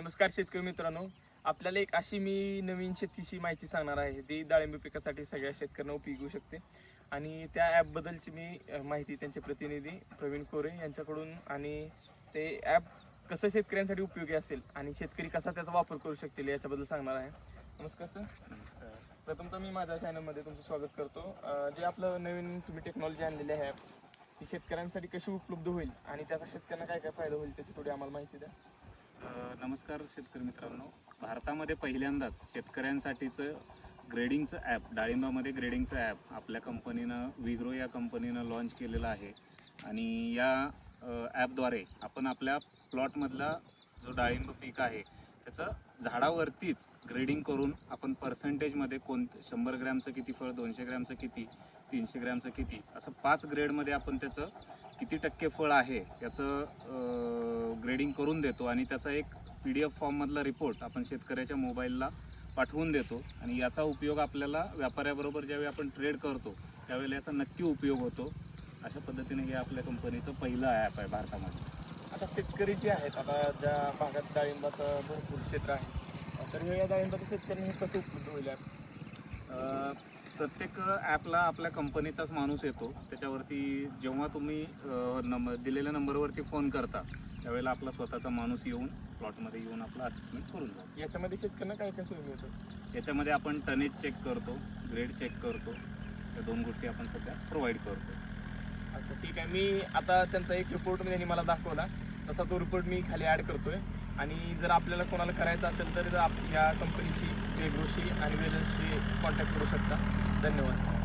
नमस्कार शेतकरी मित्रांनो. आपल्याला एक अशी मी नवीन शेतीची माहिती सांगणार आहे ती डाळिंब पिकासाठी सगळ्या शेतकऱ्यांना उपयोगी होऊ शकते. आणि त्या ॲपबद्दलची मी माहिती त्यांचे प्रतिनिधी प्रवीण कोरे यांच्याकडून आणि ते ॲप कसं शेतकऱ्यांसाठी उपयोगी असेल आणि शेतकरी कसा त्याचा वापर करू शकतील याच्याबद्दल सांगणार आहे. नमस्कार सर प्रथमतः मी माझ्या चॅनलमध्ये तुमचं स्वागत करतो. जे आपलं नवीन तुम्ही टेक्नॉलॉजी आणलेली आहे ॲप ती शेतकऱ्यांसाठी कशी उपलब्ध होईल आणि त्याचा शेतकऱ्यांना काय काय फायदा होईल त्याची थोडी आम्हाला माहिती द्या. नमस्कार शेतकरी मित्रांनो. भारतामध्ये पहिल्यांदाच शेतकऱ्यांसाठीचं ग्रेडिंगचं ॲप डाळिंबामध्ये ग्रेडिंगचं ॲप आपल्या कंपनीनं विग्रो या कंपनीनं लॉन्च केलेलं आहे. आणि या ॲपद्वारे आपण आपल्या प्लॉटमधला जो डाळिंब पीक आहे त्याचं झाडावरतीच ग्रेडिंग करून आपण पर्सेंटेजमध्ये कोण शंभर ग्रॅमचं किती फळ दोनशे ग्रॅमचं किती तीनशे ग्रॅमचं किती असं पाच ग्रेडमध्ये आपण त्याचं किती टक्के फळ आहे याचं ग्रेडिंग करून देतो आणि त्याचा एक पी डी एफ फॉर्ममधला रिपोर्ट आपण शेतकऱ्याच्या मोबाईलला पाठवून देतो. आणि याचा उपयोग आपल्याला व्यापाऱ्याबरोबर ज्यावेळी आपण ट्रेड करतो त्यावेळेला याचा नक्की उपयोग होतो. अशा पद्धतीने हे आपल्या कंपनीचं पहिलं ॲप आहे भारतामध्ये. आता शेतकरी जे आहेत आता ज्या भागात डाळिंबाचं भरपूर क्षेत्र आहे तर या डाळिंबाचं शेतकऱ्यांनी हे कसं उपलब्ध होईल? अ, प्रत्येक ॲपला आपल्या कंपनीचाच माणूस येतो. त्याच्यावरती जेव्हा तुम्ही नंबर दिलेल्या नंबरवरती फोन करता त्यावेळेला आपला स्वतःचा माणूस येऊन प्लॉटमध्ये येऊन आपला असेसमेंट करून जातो याच्यामध्ये शेतकऱ्यांना काय काय सोयी मिळतात याच्यामध्ये आपण टनेज चेक करतो ग्रेड चेक करतो. या दोन गोष्टी आपण सध्या प्रोव्हाइड करतो. अच्छा ठीक आहे. मी आता त्यांचा एक रिपोर्ट त्यांनी मला दाखवला. तसा तो रिपोर्ट मी खाली ॲड करतोय. आणि जर आपल्याला कोणाला करायचं असेल तर आप या कंपनीशी वेग्रोशी आणि वेलन्सशी कॉन्टॅक्ट करू शकता. धन्यवाद.